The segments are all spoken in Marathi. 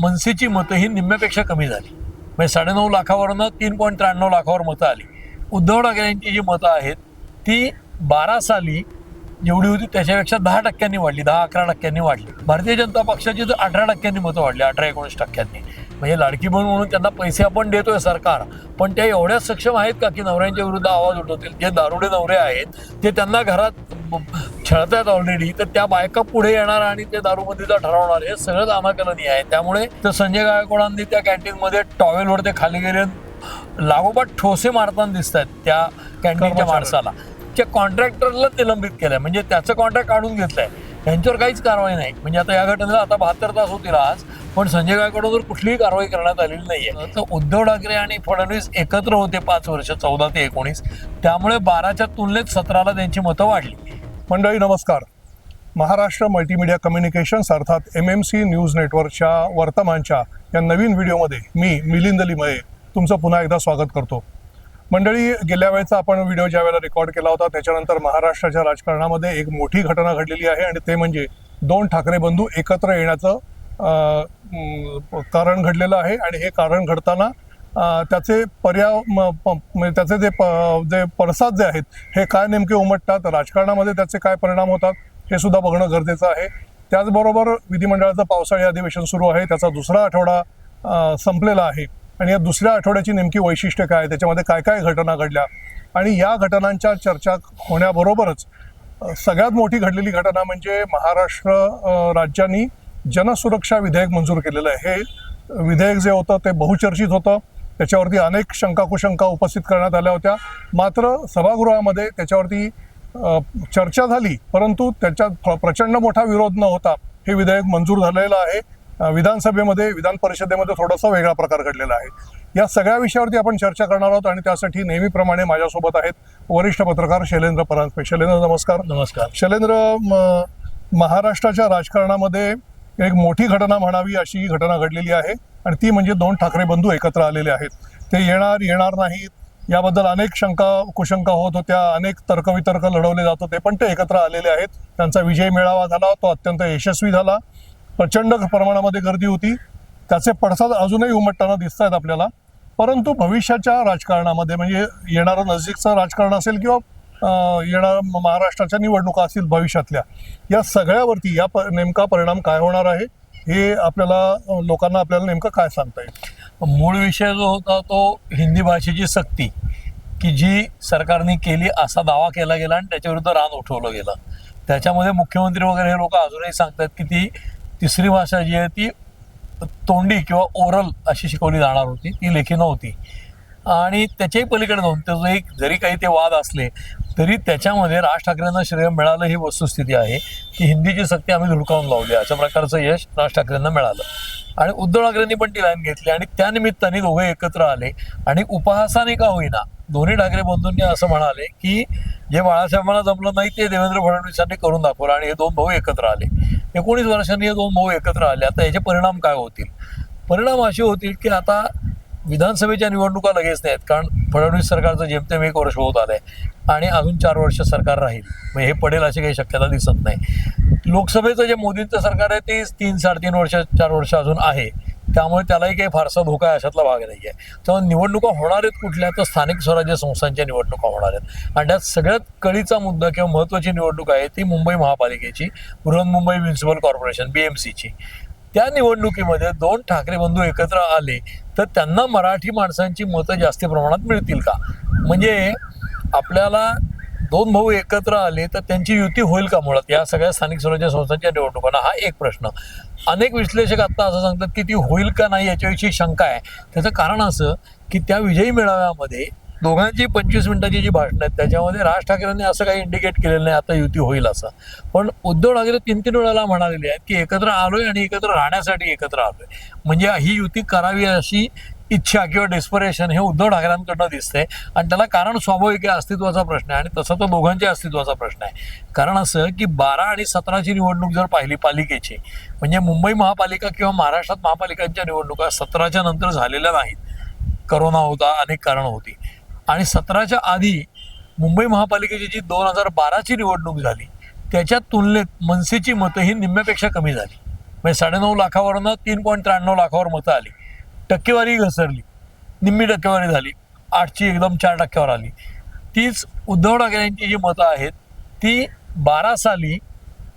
मनसेची मतं ही निम्म्यापेक्षा कमी झाली. म्हणजे साडेनऊ लाखावरनं तीन पॉईंट त्र्याण्णव लाखावर मतं आली. उद्धव ठाकरे यांची जी मतं आहेत ती बारा साली जेवढी होती त्याच्यापेक्षा दहा टक्क्यांनी वाढली दहा अकरा टक्क्यांनी वाढली. भारतीय जनता पक्षाची तर अठरा टक्क्यांनी मतं वाढली अठरा एकोणीस टक्क्यांनी. म्हणजे लाडकी बहीण म्हणून त्यांना पैसे आपण देतोय सरकार. पण त्या एवढ्याच सक्षम आहेत का की नवऱ्यांच्या विरुद्ध आवाज उठवतील? जे दारुडे नवरे आहेत ते त्यांना घरात छळतायत ऑलरेडी तर त्या बायका पुढे येणार आणि ते दारूबंदीचा ठरवणार. हे सगळंच अनाकलनीय आहे. त्यामुळे तर संजय गायकवाडांनी त्या कॅन्टीनमध्ये टॉवेलवर ते खाली गेले लागोपाठ ठोसे मारताना दिसत आहेत त्या कॅन्टीनच्या. माणसाला. त्या कॉन्ट्रॅक्टरला निलंबित केलंय. म्हणजे त्याचं कॉन्ट्रॅक्ट काढून घेतलंय. त्यांच्यावर काहीच कारवाई नाही. म्हणजे आता या घटनेला आता बहात्तर तास होतील आज. पण संजय गायकवाडांवर कुठलीही कारवाई करण्यात आलेली नाहीये. तर उद्धव ठाकरे आणि फडणवीस एकत्र होते पाच वर्ष चौदा ते एकोणीस. त्यामुळे बाराच्या तुलनेत सतराला त्यांची मतं वाढली. मंडळी नमस्कार. महाराष्ट्र मल्टीमीडिया कम्युनिकेशन्स अर्थात एम एम सी न्यूज नेटवर्कच्या वर्तमानच्या या नवीन व्हिडिओमध्ये मी मिलिंद लिमये तुमचं पुन्हा एकदा स्वागत करतो. मंडळी गेल्या वेळेचा आपण व्हिडिओ ज्या वेळेला रेकॉर्ड केला होता त्याच्यानंतर महाराष्ट्राच्या राजकारणामध्ये एक मोठी घटना घडलेली आहे आणि ते म्हणजे दोन ठाकरे बंधू एकत्र येण्याचं कारण घडलेलं आहे आणि हे कारण घडताना त्याचे पर्याय म- प- म्हणजे त्याचे जे प- जे पडसाद जे आहेत हे काय नेमके उमटतात राजकारणामध्ये त्याचे काय परिणाम होतात हे सुद्धा बघणं गरजेचं आहे. त्याचबरोबर विधिमंडळाचं पावसाळी अधिवेशन सुरू आहे त्याचा दुसरा आठवडा संपलेला आहे. आणि या दुसऱ्या आठवड्याची नेमकी वैशिष्ट्य काय त्याच्यामध्ये काय काय घटना घडल्या? आणि या घटनांच्या चर्चा होण्याबरोबरच सगळ्यात मोठी घडलेली घटना म्हणजे महाराष्ट्र राज्यांनी जनसुरक्षा विधेयक मंजूर केलेलं आहे. हे विधेयक जे होतं ते बहुचर्चित होतं. त्याच्यावरती अनेक शंका कुशंका उपस्थित करण्यात आल्या होत्या. मात्र सभागृहामध्ये त्याच्यावरती चर्चा झाली. परंतु त्याच्यात प्र- प्रचंड मोठा विरोध न होता हे विधेयक मंजूर झालेलं आहे. विधानसभेमध्ये विधान परिषदेमध्ये थोडासा वेगळा प्रकार घडलेला आहे. या सगळ्या विषयावरती आपण चर्चा करणार आहोत आणि त्यासाठी नेहमीप्रमाणे माझ्यासोबत आहेत वरिष्ठ पत्रकार शैलेंद्र परांजपे. शैलेंद्र नमस्कार. नमस्कार. शैलेंद्र म- महाराष्ट्राच्या राजकारणामध्ये एक मोठी घटना म्हणावी अशी ही घटना घडलेली आहे आणि ती म्हणजे दोन ठाकरे बंधू एकत्र आलेले आहेत. ते येणार येणार नाहीत. याबद्दल अनेक शंका कुशंका होत होत्या अनेक तर्कवितर्क लढवले जात होते पण ते एकत्र आलेले आहेत. त्यांचा विजय मेळावा झाला तो अत्यंत यशस्वी झाला. प्रचंड प्रमाणामध्ये गर्दी होती. त्याचे पडसाद अजूनही उमटताना दिसत आहेत आपल्याला. परंतु भविष्याच्या राजकारणामध्ये म्हणजे येणारं नजीकचं राजकारण असेल किंवा येणार महाराष्ट्राच्या निवडणुका असतील भविष्यातल्या या सगळ्यावरती या पर नेमका परिणाम काय होणार आहे हे आपल्याला लोकांना आपल्याला नेमकं काय सांगता येईल? मूळ विषय जो होता तो हिंदी भाषेची सक्ती की जी सरकारने केली असा दावा केला गेला आणि त्याच्याविरुद्ध रान उठवलं गेलं. त्याच्यामध्ये मुख्यमंत्री वगैरे हे लोक अजूनही सांगतात की ती तिसरी भाषा जी आहे ती तोंडी किंवा ओरल अशी शिकवली जाणार होती ती लेखी नव्हती आणि त्याच्याही पलीकडे जाऊन त्याचं एक जरी काही ते वाद असले तरी त्याच्यामध्ये राज ठाकरेंना श्रेय मिळालं ही वस्तुस्थिती आहे की हिंदीची सक्ती आम्ही धुडकावून लावली अशा प्रकारचं यश राज ठाकरेंना मिळालं. आणि उद्धव ठाकरेंनी पण ती लाईन घेतली आणि त्यानिमित्ताने दोघे एकत्र आले. आणि उपहासाने का होईना दोन्ही ठाकरे बंधूंनी असं म्हणाले की जे बाळासाहेबांना जमलं नाही ते देवेंद्र फडणवीसांनी करून दाखवलं आणि हे दोन भाऊ एकत्र आले. एकोणीस वर्षांनी हे दोन भाऊ एकत्र आले. आता याचे परिणाम काय होतील? परिणाम असे होतील की आता विधानसभेच्या निवडणुका लगेच नाहीत कारण फडणवीस सरकारचं जेमतेम एक वर्ष होत आलं आहे आणि अजून चार वर्ष सरकार राहील. मग हे पडेल अशी काही शक्यता दिसत नाही. लोकसभेचं जे मोदींचं सरकार आहे ते तीन साडेतीन वर्ष चार वर्ष अजून आहे. त्यामुळे त्यालाही काही फारसा धोका आहे अशातला भाग नाही आहे तर निवडणुका होणार आहेत कुठल्या तर स्थानिक स्वराज्य संस्थांच्या निवडणुका होणार आहेत. आणि त्यात सगळ्यात कळीचा मुद्दा किंवा महत्त्वाची निवडणूक आहे ती मुंबई महापालिकेची Brihanmumbai municipal corporation B M सीची त्या निवडणुकीमध्ये दोन ठाकरे बंधू एकत्र आले तर त्यांना मराठी माणसांची मतं जास्ती प्रमाणात मिळतील का? म्हणजे आपल्याला दोन भाऊ एकत्र आले तर त्यांची युती होईल का मुळात? या सगळ्या स्थानिक स्वराज्य संस्थांच्या निवडणुकांना हा एक प्रश्न. अनेक विश्लेषक आत्ता असं सांगतात की ती होईल का नाही याच्याविषयी शंका आहे. त्याचं कारण असं की त्या विजयी मेळाव्यामध्ये दोघांची पंचवीस मिनिटाची जी भाषणं आहेत त्याच्यामध्ये राज ठाकरेंनी असं काही इंडिकेट केलेलं नाही आता युती होईल असं. पण उद्धव ठाकरे तीन तीन वेळेला म्हणालेले आहेत की एकत्र आलोय आणि एकत्र राहण्यासाठी एकत्र आलोय. म्हणजे ही युती करावी अशी इच्छा किंवा डेस्परेशन हे उद्धव ठाकरेंकडनं दिसतंय. आणि त्याला कारण स्वाभाविक आहे अस्तित्वाचा प्रश्न आहे. आणि तसा तो दोघांच्या अस्तित्वाचा प्रश्न आहे. कारण असं की बारा आणि सतराची निवडणूक जर पाहिली पालिकेची म्हणजे मुंबई महापालिका किंवा महाराष्ट्रात महापालिकांच्या निवडणुका सतराच्या नंतर झालेल्या नाहीत. करोना होता अनेक कारणं होती. आणि सतराच्या आधी मुंबई महापालिकेची जी दोन हजार बाराची निवडणूक झाली त्याच्या तुलनेत मनसेची मतं ही निम्म्यापेक्षा कमी झाली. म्हणजे साडेनऊ लाखावरनं तीन पॉईंट त्र्याण्णव लाखावर मतं आली. टक्केवारी घसरली. निम्मी टक्केवारी झाली. आठची एकदम चार टक्क्यावर आली. तीच उद्धव ठाकरे यांची जी मतं आहेत ती बारा साली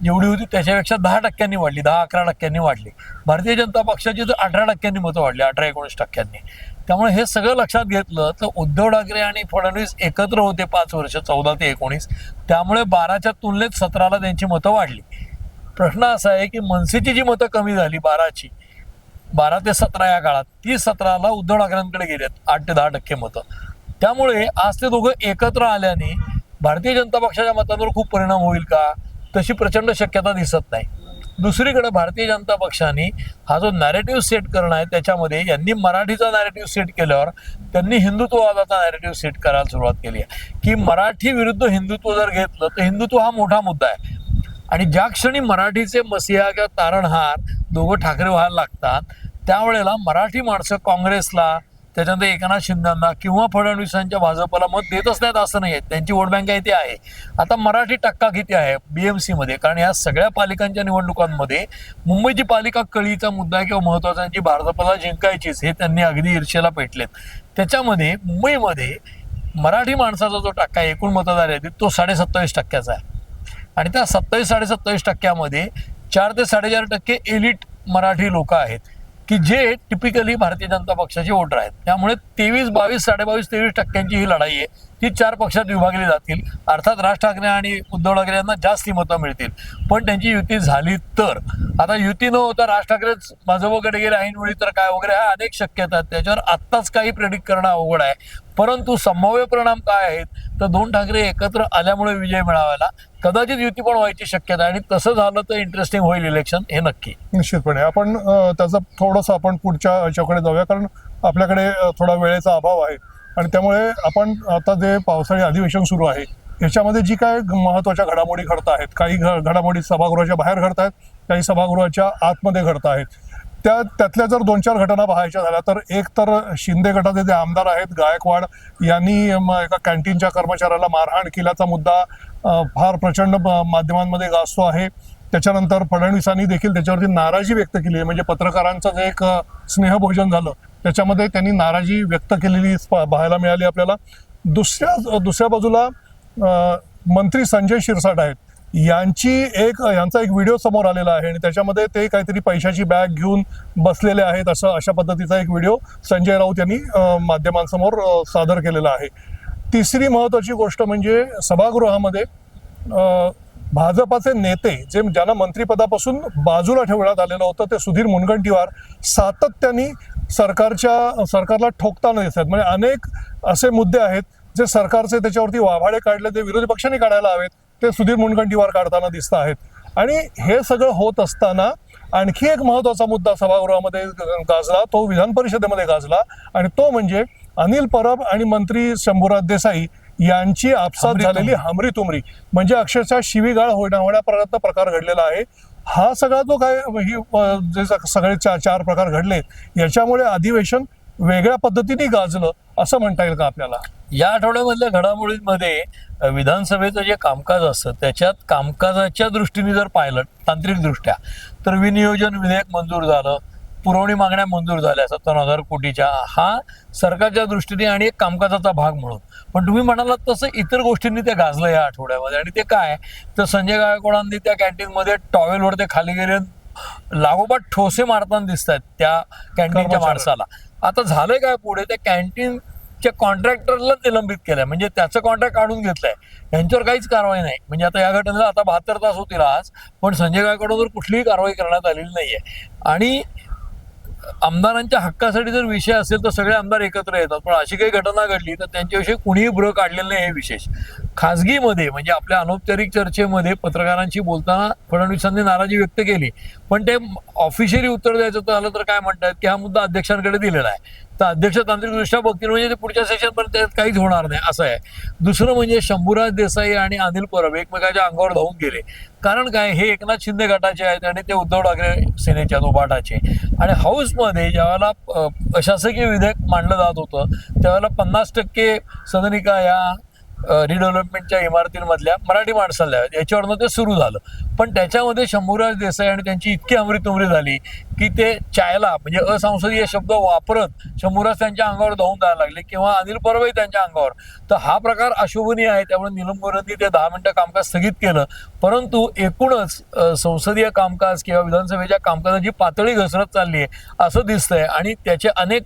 जेवढी होती त्याच्यापेक्षा दहा टक्क्यांनी वाढली. दहा अकरा टक्क्यांनी वाढली. भारतीय जनता पक्षाची तर अठरा टक्क्यांनी मतं वाढली अठरा एकोणीस टक्क्यांनी. त्यामुळे हे सगळं लक्षात घेतलं तर उद्धव ठाकरे आणि फडणवीस एकत्र होते पाच वर्ष चौदा ते एकोणीस. त्यामुळे बाराच्या तुलनेत सतराला त्यांची मतं वाढली. प्रश्न असा आहे की मनसेची जी मतं कमी झाली बाराची बारा ते सतरा या काळात ती सतराला उद्धव ठाकरेंकडे गेलेत आठ ते दहा टक्के मतं. त्यामुळे आज ते दोघं एकत्र आल्याने भारतीय जनता पक्षाच्या मतांवर खूप परिणाम होईल का? तशी प्रचंड शक्यता दिसत नाही. दुसरीकडे भारतीय जनता पक्षाने हा जो नॅरेटिव्ह सेट करणं आहे त्याच्यामध्ये यांनी मराठीचा नॅरेटिव्ह सेट केल्यावर त्यांनी हिंदुत्ववादाचा नॅरेटिव्ह सेट करायला सुरुवात केली आहे. की मराठी विरुद्ध हिंदुत्व जर घेतलं तर हिंदुत्व हा मोठा मुद्दा आहे. आणि ज्या क्षणी मराठीचे मसिहा किंवा तारणहार दोघं ठाकरे व्हायला लागतात त्यावेळेला मराठी माणसं काँग्रेसला त्याच्यानंतर एकनाथ शिंदेना किंवा फडणवीसांच्या भाजपला मत देतच नाहीत असं नाही त्यांची वोट बँक आहे ती आहे. आता मराठी टक्का किती आहे बीएमसी मध्ये? कारण या सगळ्या पालिकांच्या निवडणुकांमध्ये मुंबईची पालिका कळीचा मुद्दा आहे किंवा महत्त्वाचा जी भाजपला जिंकायचीच हे त्यांनी अगदी ईर्षेला पेटलेत. त्याच्यामध्ये मुंबईमध्ये मराठी माणसाचा जो टक्का आहे, एकूण मतदार आहे तो साडेसत्तावीस टक्क्याचा आहे. आणि त्या सत्तावीस साडेसत्तावीस टक्क्यामध्ये चार ते साडेचार टक्के एलिट मराठी लोक आहेत. की जे टिपिकली भारतीय जनता पक्षाचे वोटर आहेत. त्यामुळे तेवीस बावीस साडेबावीस तेवीस टक्क्यांची ही लढाई आहे. ती चार पक्षात विभागली जातील. अर्थात राज ठाकरे आणि उद्धव ठाकरे यांना जास्ती मतं मिळतील. पण त्यांची युती झाली तर. आता युती न होता राज ठाकरेच भाजपकडे गेले ऐनवेळी तर काय वगैरे ह्या अनेक शक्यता आहेत. त्याच्यावर आत्ताच काही प्रेडिक्ट करणं अवघड आहे. परंतु संभाव्य परिणाम काय आहेत? तर दोन ठाकरे एकत्र आल्यामुळे विजय मिळावायला कदाचित युती पण व्हायची शक्यता आहे आणि तसं झालं तर इंटरेस्टिंग होईल इलेक्शन हे नक्की. निश्चितपणे. आपण त्याचं थोडंसं आपण पुढच्या याच्याकडे जाऊया. कारण आपल्याकडे थोडा वेळेचा अभाव आहे. आणि त्यामुळे आपण आता जे पावसाळी अधिवेशन सुरू आहे याच्यामध्ये जी काय महत्त्वाच्या घडामोडी घडत आहेत काही घडामोडी सभागृहाच्या बाहेर घडत आहेत काही सभागृहाच्या आतमध्ये घडत आहेत. त्या त्यातल्या जर दोन चार घटना पाहायच्या झाल्या तर एक तर शिंदे गटाचे जे आमदार आहेत गायकवाड यांनी एका कॅन्टीनच्या कर्मचाऱ्याला मारहाण केल्याचा मुद्दा फार प्रचंड माध्यमांमध्ये गाजतो आहे. त्याच्यानंतर फडणवीसांनी देखील त्याच्यावरती नाराजी व्यक्त केली आहे. म्हणजे पत्रकारांचं जे एक स्नेहभोजन झालं त्याच्यामध्ये त्यांनी नाराजी व्यक्त केलेली पाहायला मिळाली आपल्याला. दुसऱ्या दुसऱ्या बाजूला मंत्री संजय शिरसाट आहेत. यांची एक यांचा एक व्हिडिओ समोर आलेला आहे आणि त्याच्यामध्ये ते काहीतरी पैशाची बॅग घेऊन बसलेले आहेत असं अशा पद्धतीचा एक व्हिडिओ संजय राऊत यांनी माध्यमांसमोर सादर केलेला आहे. तिसरी महत्त्वाची गोष्ट म्हणजे सभागृहामध्ये भाजपाचे नेते जे ज्यांना मंत्रिपदापासून बाजूला ठेवण्यात आलेलं होतं ते सुधीर मुनगंटीवार सातत्याने सरकारच्या सरकारला ठोकताना दिसत आहेत म्हणजे अनेक असे मुद्दे आहेत जे सरकारचे त्याच्यावरती वाभाडे काढले ते विरोधी पक्षांनी काढायला हवेत ते सुधीर मुनगंटीवार काढताना दिसत आहेत आणि हे सगळं होत असताना आणखी एक महत्त्वाचा मुद्दा सभागृहामध्ये गाजला तो विधान परिषदेमध्ये गाजला आणि तो म्हणजे अनिल परब आणि मंत्री शंभूराज देसाई यांची आपसात. झालेली हमरी तुमरी म्हणजे अक्षरशः शिवीगाळ होण्या होण्यापर्यंत प्रकार घडलेला आहे हा सगळा जो काय म्हणजे, ही सगळे चार चार प्रकार घडले याच्यामुळे अधिवेशन वेगळ्या पद्धतीने गाजलं असं म्हणता येईल का आपल्याला? या आठवड्यामधल्या घडामोडींमध्ये विधानसभेचं जे कामकाज असतं त्याच्यात कामकाजाच्या दृष्टीने जर पाहिलं तांत्रिकदृष्ट्या तर विनियोजन विधेयक मंजूर झालं पुरवणी मागण्या मंजूर झाल्या सत्तावन्न हजार कोटीच्या. हा सरकारच्या दृष्टीने आणि एक कामकाजाचा भाग म्हणून. पण तुम्ही म्हणालात तसं इतर गोष्टींनी ते गाजलं या आठवड्यामध्ये. आणि ते काय? तर संजय गायकवाडांनी त्या कॅन्टीनमध्ये टॉवेलवर ते खाली गेले लागोपाठ ठोसे मारताना दिसत आहेत त्या कॅन्टीनच्या. माणसाला. आता झालंय काय पुढे? त्या कॅन्टीनच्या कॉन्ट्रॅक्टरला निलंबित केलंय. म्हणजे त्याचं कॉन्ट्रॅक्ट काढून घेतलंय. यांच्यावर काहीच कारवाई नाही. म्हणजे आता या घटनेला आता बहात्तर तास होतील आज पण संजय गायकवाडवर कुठलीही कारवाई करण्यात आलेली नाहीये. आणि आमदारांच्या हक्कासाठी जर विषय असेल तर सगळे आमदार एकत्र येतात. पण अशी काही घटना घडली तर त्यांच्याविषयी कुणीही ब्र काढलेलं नाही हे विशेष. खाजगीमध्ये म्हणजे आपल्या अनौपचारिक चर्चेमध्ये पत्रकारांशी बोलताना फडणवीसांनी नाराजी व्यक्त केली. पण ते ऑफिशियली उत्तर द्यायचं तर झालं तर काय म्हणतात की हा मुद्दा अध्यक्षांकडे दिलेला आहे. तर अध्यक्ष तांत्रिकदृष्ट्या बघतील म्हणजे ते पुढच्या सेशनपर्यंत त्यात काहीच होणार नाही असं आहे. दुसरं म्हणजे शंभूराज देसाई आणि अनिल परब एकमेकाच्या अंगावर धावून गेले. कारण काय? हे एकनाथ शिंदे गटाचे आहेत आणि ते उद्धव ठाकरे सेनेच्या दोबाटाचे आणि हाऊसमध्ये ज्यावेळेला प्रशासकीय विधेयक मांडलं जात होतं त्यावेळेला पन्नास टक्के सदनिका या रिडेव्हलपमेंटच्या इमारतींमधल्या मराठी माणसाला याच्यावरनं ते सुरू झालं. पण त्याच्यामध्ये शंभूराज देसाई आणि त्यांची इतकी अमृतुमरी झाली की ते चायला म्हणजे असंसदीय शब्द वापरत शंभूराज त्यांच्या अंगावर धावून जायला लागले किंवा अनिल परबही त्यांच्या अंगावर. तर हा प्रकार अशोभनीय आहे त्यामुळे निलंबरांनी ते दहा मिनिटं कामकाज स्थगित केलं. परंतु एकूणच संसदीय कामकाज किंवा विधानसभेच्या कामकाजाची पातळी घसरत चालली आहे असं दिसतंय. आणि त्याचे अनेक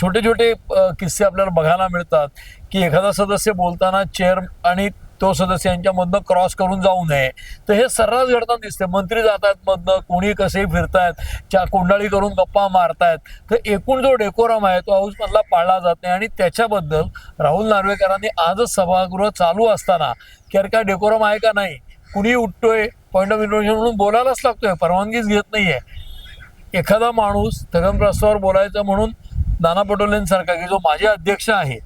छोटे छोटे किस्से आपल्याला बघायला मिळतात. की एखादा सदस्य बोलताना चेअर आणि तो सदस्य यांच्यामधनं क्रॉस करून जाऊ नये. तर हे सर्रास घडताना दिसते मंत्री जातात मधनं कोणी कसे फिरतायत च्या कोंडाळी करून गप्पा मारतायत. तर एकूण जो डेकोरम आहे तो हाऊसमधला पाळला जात नाही. आणि त्याच्याबद्दल राहुल नार्वेकरांनी आजच सभागृह चालू असताना की अरे काय डेकोरम आहे का नाही कुणी उठतोय पॉईंट ऑफ इन्फॉर्मेशन म्हणून बोलायलाच लागतोय परवानगीच घेत नाहीये. एखादा माणूस स्थगन प्रस्तावावर बोलायचं म्हणून नाना पटोलेंसारखा की जो माझे अध्यक्ष आहे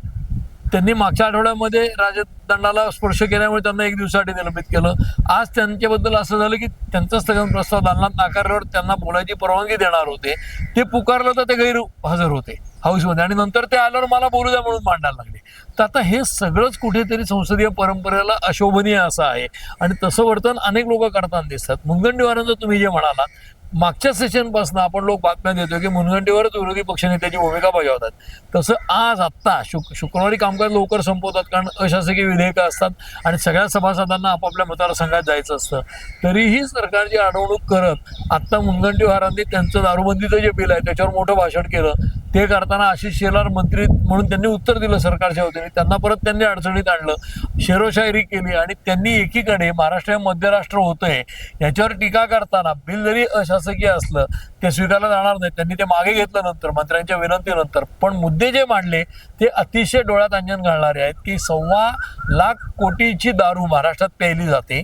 त्यांनी मागच्या आठवड्यामध्ये राजदंडाला स्पर्श केल्यामुळे त्यांना एक दिवसासाठी निलंबित केलं. आज त्यांच्याबद्दल असं झालं की त्यांचा स्थगन प्रस्ताव दालनात नाकारल्यावर त्यांना बोलायची परवानगी देणार होते. ते पुकारलं तर ते गैर हजर होते हाऊसमध्ये. आणि नंतर ते आल्यावर मला बोलू द्या म्हणून मांडायला लागले. तर आता हे सगळंच कुठेतरी संसदीय परंपरेला अशोभनीय असं आहे. आणि तसं वर्तन अनेक लोक करताना दिसतात. मुनगंटीवारांचं तुम्ही जे म्हणालात मागच्या सेशनपासून आपण लोक बातम्या देतो की मुनगंटीवरच विरोधी पक्षनेत्याची भूमिका बजावतात. तसं आज आत्ता शुक शुक्रवारी कामकाज लवकर संपवतात कारण अशासकीय विधेयकं असतात आणि सगळ्या सभासदांना आपापल्या मतदारसंघात जायचं असतं. तरीही सरकारची अडवणूक करत आत्ता मुनगंटीवारांनी त्यांचं दारूबंदीचं जे बिल आहे त्याच्यावर मोठं भाषण केलं. ते करताना आशिष शेलार मंत्री म्हणून त्यांनी उत्तर दिलं सरकारच्या वतीने. त्यांना परत त्यांनी अडचणीत आणलं. शेरोशायरी केली आणि त्यांनी एकीकडे महाराष्ट्र हे मध्यराष्ट्र होतंय याच्यावर टीका करताना बिल जरी अशा शासकीय असलं ते स्वीकारलं जाणार नाही. त्यांनी ते मागे घेतलं नंतर मंत्र्यांच्या विनंतीनंतर. पण मुद्दे जे मांडले ते अतिशय डोळ्यात अंजन घालणारे आहेत की सव्वा लाख कोटीची दारू महाराष्ट्रात प्यायली जाते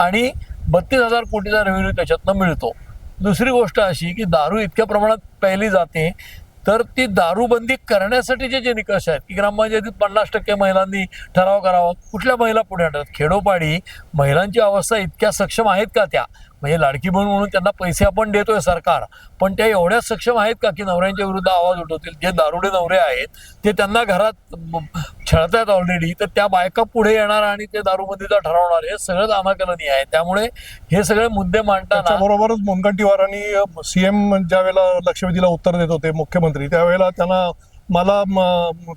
आणि बत्तीस हजार कोटीचा रेव्हेन्यू त्याच्यातनं मिळतो. दुसरी गोष्ट अशी की दारू इतक्या प्रमाणात प्यायली जाते तर ती दारूबंदी करण्यासाठीचे जे निकष आहेत की ग्रामपंचायतीत पन्नास टक्के महिलांनी ठराव करावा कुठल्या महिला पुढे आणतात? खेडोपाडी महिलांची अवस्था इतक्या सक्षम आहेत का त्या? म्हणजे लाडकी बहीण म्हणून त्यांना पैसे आपण देतोय सरकार पण त्या एवढ्या सक्षम आहेत का की नवऱ्यांच्या विरुद्ध आवाज उठवतील? जे दारुडे नवरे आहेत ते त्यांना घरात म, छळतायत ऑलरेडी तर त्या बायका पुढे येणार आणि ते दारूबंदीचा ठरवणार हे सगळंच अनाकलनीय आहे. त्यामुळे हे सगळे मुद्दे मांडताना त्याच्याबरोबरच मुनगंटीवारांनी सीएम ज्या वेळेला लक्षवेधीला उत्तर देत होते मुख्यमंत्री त्यावेळेला त्यांना मला म,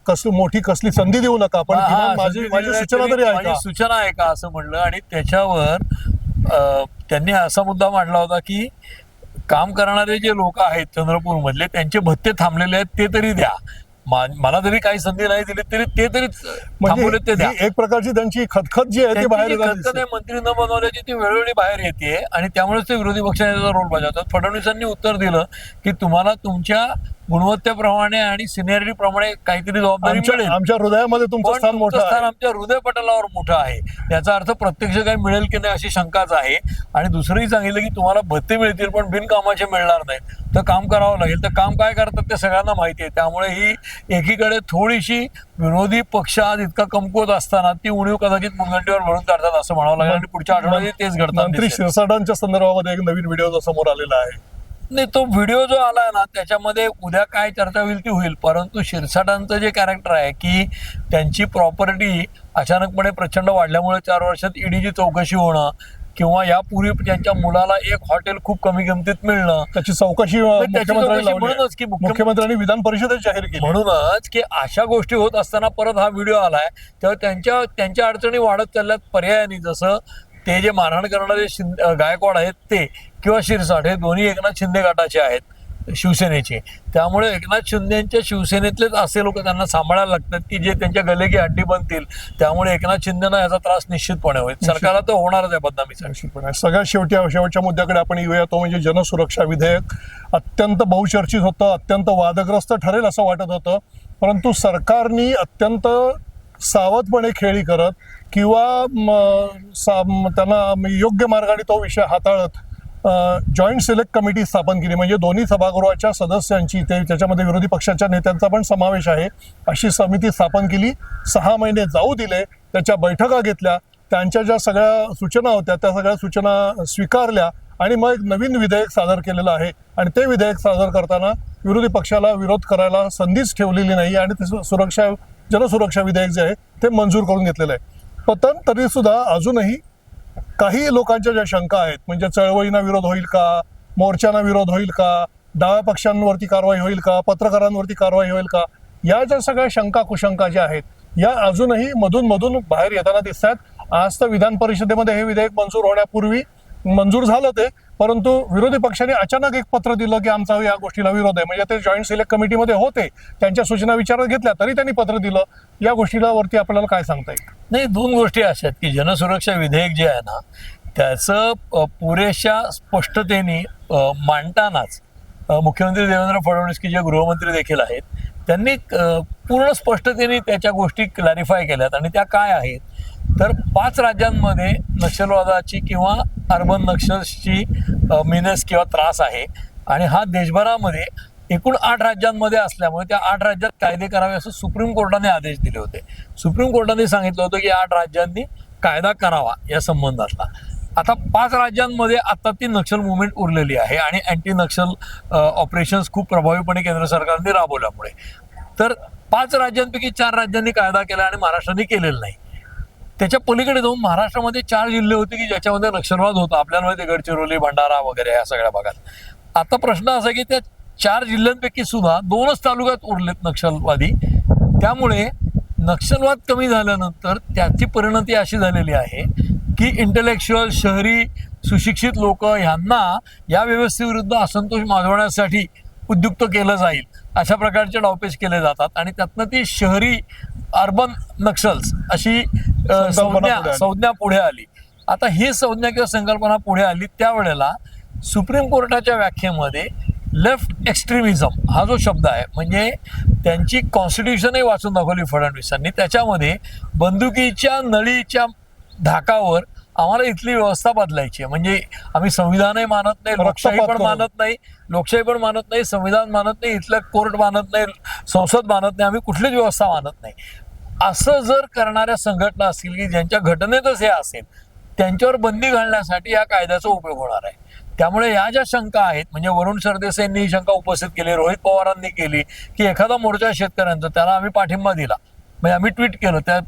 कसली मोठी कसली संधी देऊ नका पण माझी सूचना तरी माझी सूचना आहे का असं म्हणलं आणि त्याच्यावर त्यांनी असा मुद्दा मांडला होता की काम करणारे जे लोक आहेत चंद्रपूर मधले त्यांचे भत्ते थांबलेले आहेत ते तरी द्या. मला जरी काही संधी नाही दिली तरी ते तरी थांबवले ते म्हणजे द्या एक प्रकारची त्यांची खतखत जी आहे ती बाहेर मंत्री न बनवल्याची ती वेळोवेळी बाहेर येते आणि त्यामुळेच ते विरोधी पक्षाचा रोल बजावतात. फडणवीसांनी उत्तर दिलं की तुम्हाला तुमच्या गुणवत्तेप्रमाणे आणि सिनियरिटी प्रमाणे काहीतरी जबाबदारी आमच्या मिळेल. आमच्या हृदयामध्ये तुमचं पण स्थान तुमचं मोठं स्थान आहे. आमच्या हृदयपटलावर मोठं आहे. याचा अर्थ प्रत्यक्ष काही मिळेल की नाही अशी शंकाच आहे. आणि दुसरंही सांगितलं की तुम्हाला भत्ते मिळतील पण बिनकामाचे मिळणार नाहीत तर काम करावं लागेल. तर काम काय करतात ते सगळ्यांना माहिती आहे. त्यामुळे ही एकीकडे थोडीशी विरोधी पक्ष आज इतका कमकुवत असताना ती उणीव कदाचित मुनगंटीवर भरून काढतात असं म्हणावं लागेल. आणि पुढच्या आठवड्यात तेच घडतात मंत्री दिसेल. शिरसाटांच्या संदर्भामध्ये एक नवीन व्हिडिओ समोर आलेला आहे. नाही तो व्हिडिओ जो आलाय ना त्याच्यामध्ये उद्या काय चर्चा होईल ती होईल. परंतु शिरसाटांचं जे कॅरेक्टर आहे की त्यांची प्रॉपर्टी अचानकपणे प्रचंड वाढल्यामुळे चार वर्षात ईडीची चौकशी होणं किंवा यापूर्वी त्यांच्या मुलाला एक हॉटेल खूप कमी किमतीत मिळणं. त्याची चौकशी लावली म्हणूनच की मुख्यमंत्र्यांनी विधान परिषदेत जाहीर केली म्हणूनच की अशा गोष्टी होत असताना परत हा व्हिडिओ आलाय. तेव्हा त्यांच्या त्यांच्या अडचणी वाढत चालल्यात पर्यायाने. जसं ते जे मारहाण करणारे गायकवाड आहेत ते किंवा शिरसाट हे दोन्ही एकनाथ शिंदे गटाचे आहेत शिवसेनेचे. त्यामुळे एकनाथ शिंदेच्या शिवसेनेतलेच असे लोक त्यांना सांभाळायला लागतात की जे त्यांच्या गलेकी हड्डी बनतील. त्यामुळे एकनाथ शिंदेना याचा त्रास निश्चितपणे होईल. सरकारला तर होणारच आहे बदनामीचा. निश्चितपणे. सगळ्यात शेवटी शेवटच्या मुद्द्याकडे आपण येऊया. तो म्हणजे जनसुरक्षा विधेयक. अत्यंत बहुचर्चित होतं अत्यंत वादग्रस्त ठरेल असं वाटत होतं. परंतु सरकारनी अत्यंत सावधपणे खेळी करत किंवा त्यांना योग्य मार्गाने तो विषय हाताळत जॉईंट सिलेक्ट कमिटी स्थापन केली. म्हणजे दोन्ही सभागृहाच्या सदस्यांची ते त्याच्यामध्ये विरोधी पक्षाच्या नेत्यांचा पण समावेश आहे. अशी समिती स्थापन केली. सहा महिने जाऊ दिले. त्याच्या बैठका घेतल्या. त्यांच्या ज्या सगळ्या सूचना होत्या त्या सगळ्या सूचना स्वीकारल्या आणि मग एक नवीन विधेयक सादर केलेलं आहे. आणि ते विधेयक सादर करताना विरोधी पक्षाला विरोध करायला संधीच ठेवलेली नाही आणि ते सुरक्षा जनसुरक्षा विधेयक जे आहे ते मंजूर करून घेतलेलं आहे. पतन तरी सुद्धा अजूनही काही लोकांच्या ज्या शंका आहेत म्हणजे चळवळींना विरोध होईल का? मोर्चांना विरोध होईल का? डाव्या पक्षांवरती कारवाई होईल का? पत्रकारांवरती कारवाई होईल का? या ज्या सगळ्या शंका कुशंका ज्या आहेत या अजूनही मधून मधून बाहेर येताना दिसतात आज तर विधान परिषदेमध्ये हे विधेयक मंजूर होण्यापूर्वी मंजूर झालं ते. परंतु विरोधी पक्षाने अचानक एक पत्र दिलं की आमचा या गोष्टीला विरोध आहे. म्हणजे ते जॉईंट सिलेक्ट कमिटीमध्ये होते. त्यांच्या सूचना विचारात घेतल्या तरी त्यांनी पत्र दिलं. या गोष्टीला वरती आपल्याला काय सांगता येईल? नाही दोन गोष्टी अशा आहेत की जनसुरक्षा विधेयक जे आहे ना त्याचं पुरेशा स्पष्टतेने मांडतानाच मुख्यमंत्री देवेंद्र फडणवीस की जे गृहमंत्री देखील आहेत त्यांनी पूर्ण स्पष्टतेने त्याच्या गोष्टी क्लॅरिफाय केल्यात. आणि त्या काय आहेत? तर पाच राज्यांमध्ये नक्षलवादाची किंवा अर्बन नक्षलची अ, मिनस किंवा त्रास आहे. आणि हा देशभरामध्ये एकूण आठ राज्यांमध्ये असल्यामुळे त्या आठ राज्यात कायदे करावे असं सुप्रीम कोर्टाने आदेश दिले होते. सुप्रीम कोर्टाने सांगितलं होतं की आठ राज्यांनी कायदा करावा या संबंधातला. आता पाच राज्यांमध्ये आता ती नक्षल मुवमेंट उरलेली आहे आणि अँटी नक्षल ऑपरेशन्स खूप प्रभावीपणे केंद्र सरकारने राबवल्यामुळे. तर पाच राज्यांपैकी चार राज्यांनी कायदा केला आणि महाराष्ट्राने केलेला नाही. त्याच्या पलीकडे जाऊन महाराष्ट्रामध्ये चार जिल्हे होते की ज्याच्यामध्ये नक्षलवाद होता. आपल्याला माहिती गडचिरोली भंडारा वगैरे या सगळ्या भागात. आता प्रश्न असा की त्या चार जिल्ह्यांपैकी सुद्धा दोनच तालुक्यात उरलेत नक्षलवादी. त्यामुळे नक्षलवाद कमी झाल्यानंतर त्याची परिणती अशी झालेली आहे की इंटेलेक्च्युअल शहरी सुशिक्षित लोक ह्यांना या व्यवस्थेविरुद्ध असंतोष माजवण्यासाठी उद्युक्त केलं जाईल. अशा प्रकारचे डावपेच केले जातात आणि त्यातनं ती शहरी अर्बन नक्षल्स अशी संज्ञा. संज्ञा पुढे आली आता ही संज्ञा किंवा संकल्पना पुढे आली त्यावेळेला सुप्रीम कोर्टाच्या व्याख्येमध्ये लेफ्ट एक्स्ट्रीमिझम हा जो शब्द आहे म्हणजे त्यांची कॉन्स्टिट्यूशनही वाचून दाखवली फडणवीसांनी त्याच्यामध्ये बंदुकीच्या नळीच्या धाकावर आम्हाला इथली व्यवस्था बदलायची आहे. म्हणजे आम्ही संविधानही मानत नाही लोकशाही पण. मानत नाही लोकशाही पण मानत नाही संविधान मानत नाही इथलं कोर्ट मानत नाही संसद मानत नाही आम्ही कुठलीच व्यवस्था मानत नाही. असं जर करणाऱ्या संघटना असतील की ज्यांच्या घटनेतच हे असेल त्यांच्यावर बंदी घालण्यासाठी या कायद्याचा उपयोग होणार आहे. त्यामुळे या ज्या शंका आहेत म्हणजे वरुण सरदेसाईंनी ही शंका उपस्थित केली रोहित पवारांनी केली की एखादा मोर्चा शेतकऱ्यांचा त्याला आम्ही पाठिंबा दिला. म्हणजे आम्ही ट्विट केलं त्या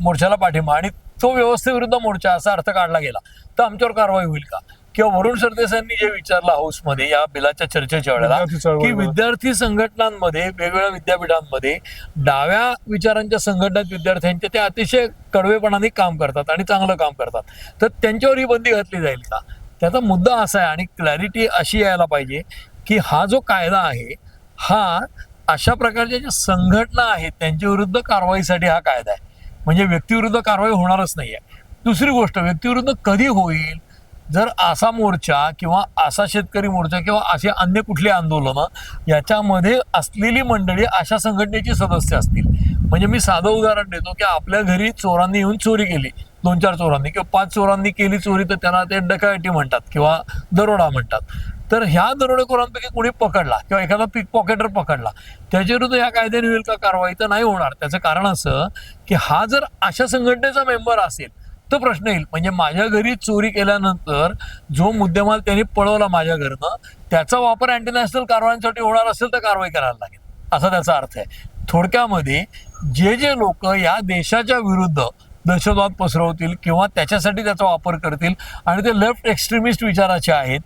मोर्चाला पाठिंबा. आणि तो व्यवस्थेविरुद्ध मोर्चा असा अर्थ काढला गेला. तर आमच्यावर कारवाई होईल का? किंवा वरुण सरदेसाईंनी जे विचारलं हाऊसमध्ये या बिलाच्या चर्चेच्या वेळेला. की विद्यार्थी संघटनांमध्ये वेगवेगळ्या विद्यापीठांमध्ये डाव्या विचारांच्या संघटनात विद्यार्थ्यांचे ते अतिशय कडवेपणाने काम करतात आणि चांगलं काम करतात. तर त्यांच्यावर ही बंदी घातली जाईल का? त्याचा मुद्दा असा आहे आणि क्लॅरिटी अशी यायला पाहिजे की हा जो कायदा आहे हा अशा प्रकारच्या ज्या संघटना आहेत त्यांच्या विरुद्ध कारवाईसाठी हा कायदा आहे. म्हणजे व्यक्तीविरुद्ध कारवाई होणारच नाही आहे दुसरी गोष्ट व्यक्तीविरुद्ध कधी होईल? जर असा मोर्चा किंवा असा शेतकरी मोर्चा किंवा असे अन्य कुठली आंदोलनं याच्यामध्ये असलेली मंडळी अशा संघटनेची सदस्य असतील? म्हणजे मी साधं उदाहरण देतो की आपल्या घरी चोरांनी येऊन चोरी केली. दोन चार चोरांनी किंवा पाच चोरांनी केली चोरी तर त्यांना ते डकायटी म्हणतात किंवा दरोडा म्हणतात. तर ह्या दरोडेखोरांपैकी कोणी पकडला किंवा एखादा पिक पॉकेटर पकडला त्याच्या विरुद्ध ह्या कायद्याने होईल का? कारवाई तर नाही होणार. त्याचं कारण असं की हा जर अशा संघटनेचा मेंबर असेल तर प्रश्न येईल. म्हणजे माझ्या घरी चोरी केल्यानंतर जो मुद्देमाल त्यांनी पळवला माझ्या घरनं त्याचा वापर अँटीनॅशनल कारवायांसाठी होणार असेल तर कारवाई करायला लागेल. असा त्याचा अर्थ आहे. थोडक्यामध्ये जे जे लोक या देशाच्या विरुद्ध दहशतवाद पसरवतील किंवा त्याच्यासाठी त्याचा वापर करतील आणि ते लेफ्ट एक्स्ट्रीमिस्ट विचाराचे आहेत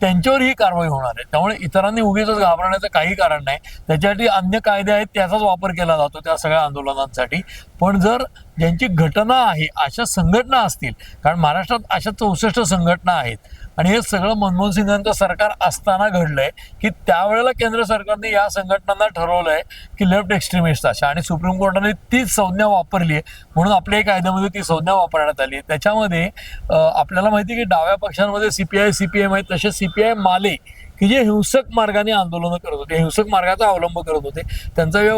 त्यांच्यावर ही कारवाई होणार आहे. त्यामुळे इतरांनी उगीच घाबरण्याचं काही कारण नाही. त्याच्यासाठी अन्य कायदे आहेत त्याचाच वापर केला जातो त्या सगळ्या आंदोलनांसाठी. पण जर ज्यांची घटना आहे अशा संघटना असतील कारण महाराष्ट्रात अशा चौसष्ट संघटना आहेत आणि हे सगळं मनमोहन सिंगांचं सरकार असताना घडलंय की त्यावेळेला केंद्र सरकारने या संघटनांना ठरवलंय की लेफ्ट एक्स्ट्रीमिस्ट अशा आणि सुप्रीम कोर्टाने तीच संज्ञा वापरली आहे. म्हणून आपल्या कायद्यामध्ये ती संज्ञा वापरण्यात आली आहे. त्याच्यामध्ये आपल्याला माहिती आहे की डाव्या पक्षांमध्ये सीपीआय सीपीएम आहेत तसे सीपीआय माले की जे हिंसक मार्गाने आंदोलनं करत होते हिंसक मार्गाचा अवलंब करत होते त्यांचा या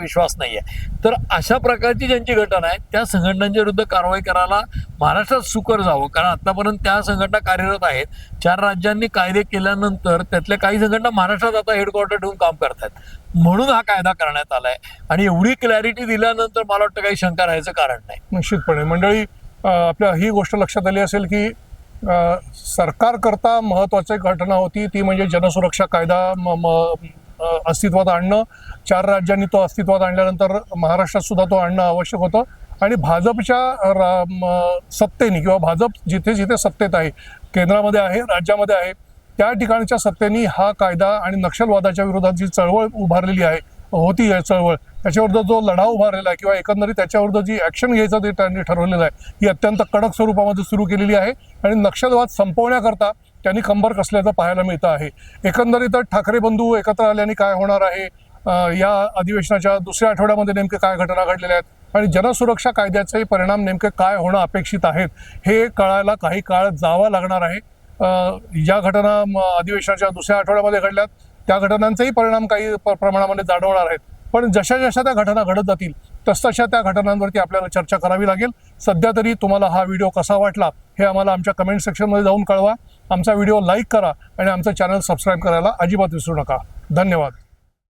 विश्वास नाही आहे तर अशा प्रकारची ज्यांची घटना आहे त्या संघटनांच्या विरुद्ध कारवाई करायला महाराष्ट्रात सुकर जावं. कारण आतापर्यंत त्या संघटना कार्यरत आहेत. चार राज्यांनी कायदे केल्यानंतर त्यातल्या काही संघटना महाराष्ट्रात आता हेडक्वार्टर ठेवून काम करतात म्हणून हा कायदा करण्यात आलाय. आणि एवढी क्लॅरिटी दिल्यानंतर मला वाटतं काही शंका राहायचं कारण नाही. निश्चितपणे. मंडळी आपल्या ही गोष्ट लक्षात आली असेल की सरकारकरता महत्त्वाची घटना होती ती म्हणजे जनसुरक्षा कायदा म- म- अस्तित्वात आणणं. चार राज्यांनी तो अस्तित्वात आणल्यानंतर महाराष्ट्रात सुद्धा तो आणणं आवश्यक होतं. आणि भाजपच्या रा- म- सत्तेने किंवा भाजप जिथे जिथे सत्तेत आहे केंद्रामध्ये आहे राज्यामध्ये आहे त्या ठिकाणच्या सत्तेनी हा कायदा आणि नक्षलवादाच्या विरोधात जी चळवळ उभारलेली आहे होती आहे चळवळ त्याच्याविरुद्ध जो लढा उभारलेला आहे किंवा एकंदरीत त्याच्याविरुद्ध जी ॲक्शन घ्यायचं ते त्यांनी ठरवलेलं आहे ही अत्यंत कडक स्वरूपामध्ये सुरू केलेली आहे आणि नक्षलवाद संपवण्याकरता त्यांनी कंबर कसल्याचं पाहायला मिळतं आहे. एकंदरीतच ठाकरे बंधू एकत्र आल्याने काय होणार आहे? या अधिवेशनाच्या दुसऱ्या आठवड्यामध्ये नेमके काय घटना घडलेल्या आहेत? आणि जनसुरक्षा कायद्याचे परिणाम नेमके काय होणं अपेक्षित आहेत हे कळायला काही काळ जावा लागणार आहे. या घटना अधिवेशनाच्या दुसऱ्या आठवड्यामध्ये घडल्यात. त्या घटनांचाही परिणाम काही प- प्रमाणामध्ये जाणवणार आहेत. पण जशा जशा त्या घटना घडत जातील तसतशा त्या घटनांवरती आपल्याला चर्चा करावी लागेल. सध्या तरी तुम्हाला हा व्हिडिओ कसा वाटला हे आम्हाला आमच्या कमेंट सेक्शनमध्ये जाऊन कळवा. आमचा व्हिडिओ लाईक करा आणि आमचं चॅनल सबस्क्राईब करायला अजिबात विसरू नका. धन्यवाद.